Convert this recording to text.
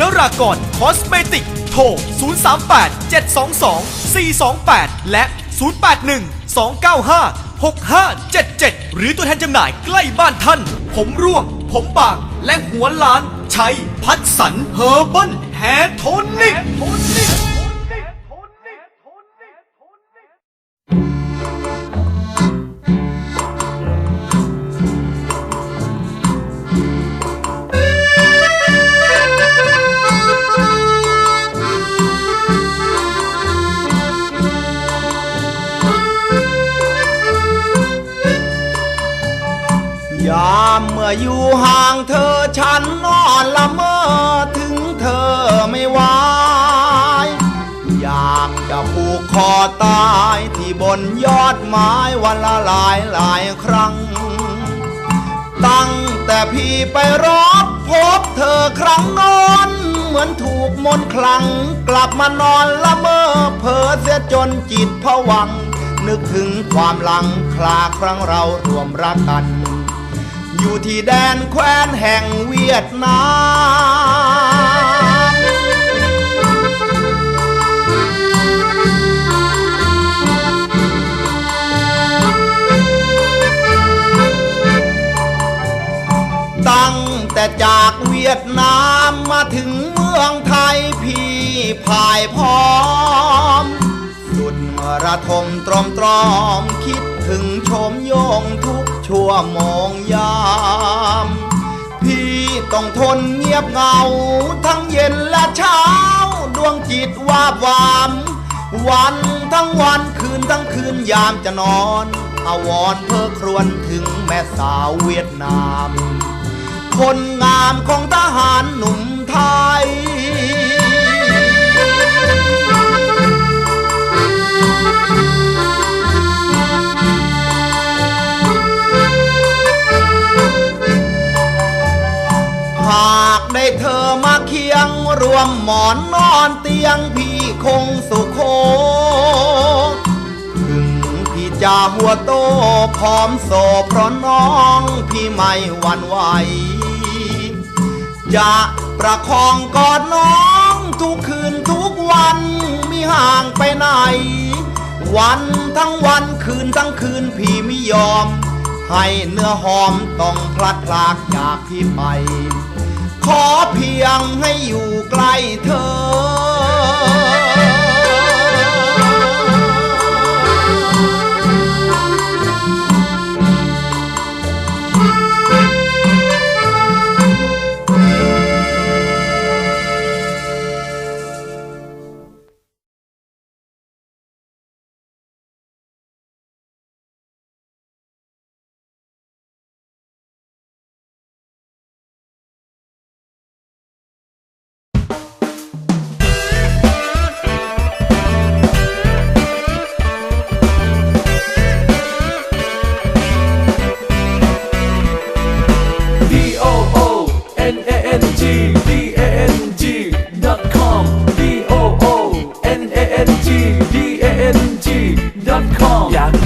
นรากรคอสเมติก โทร 038 722 428 และ 081 295 6577 หรือตัวแทนจำหน่ายใกล้บ้านท่าน ผมร่วง ผมบาง และหัวล้านใช้พัดสันเฮอร์เบิลแฮโท ยามเมื่ออยู่ห่างเธอฉันนอนละเมอถึงเธอไม่ไหวอยากจะผูกคอตายที่บนยอดไม้วันละหลายหลายครั้ง ตั้งแต่พี่ไปรบพบเธอครั้งนอนเหมือนถูกมนคลัง กลับมานอนละเมอเพ้อเสียจนจิตผวัง นึกถึงความหลังคลาครั้งเรารวมรักกัน อยู่ที่แดนแคว้นแห่งเวียดนามตั้งแต่จากเวียดนามมาถึงเมืองไทยพี่พายพอ ระทมตรอมตรอมคิดถึงชมโยงทุกชั่วโมงยาม พี่ต้องทนเงียบเงา ทั้งเย็นและเช้า ดวงจิตวาบวาม วันทั้งวันคืนทั้งคืนยามจะนอนอาวรเพ้อครวญถึงแม่สาวเวียดนาม คนงามของทหารหนุ่มไทยากได้เธอมาเคียงรวมหมอนนอนเตียงพี่คงสุขโคถึงพี่จะหัวโตพร้อมโซเพราะน้องพี่ไม่หวั่นไหว จะประคองกอดน้องทุกคืนทุกวันไมีห่างไปไหน วันทั้งวันคืนทั้งคืนพี่ไม่ยอม ให้เนื้อหอมต้องพลัดพรากจากพี่ไป ขอเพียงให้อยู่ใกล้เธอ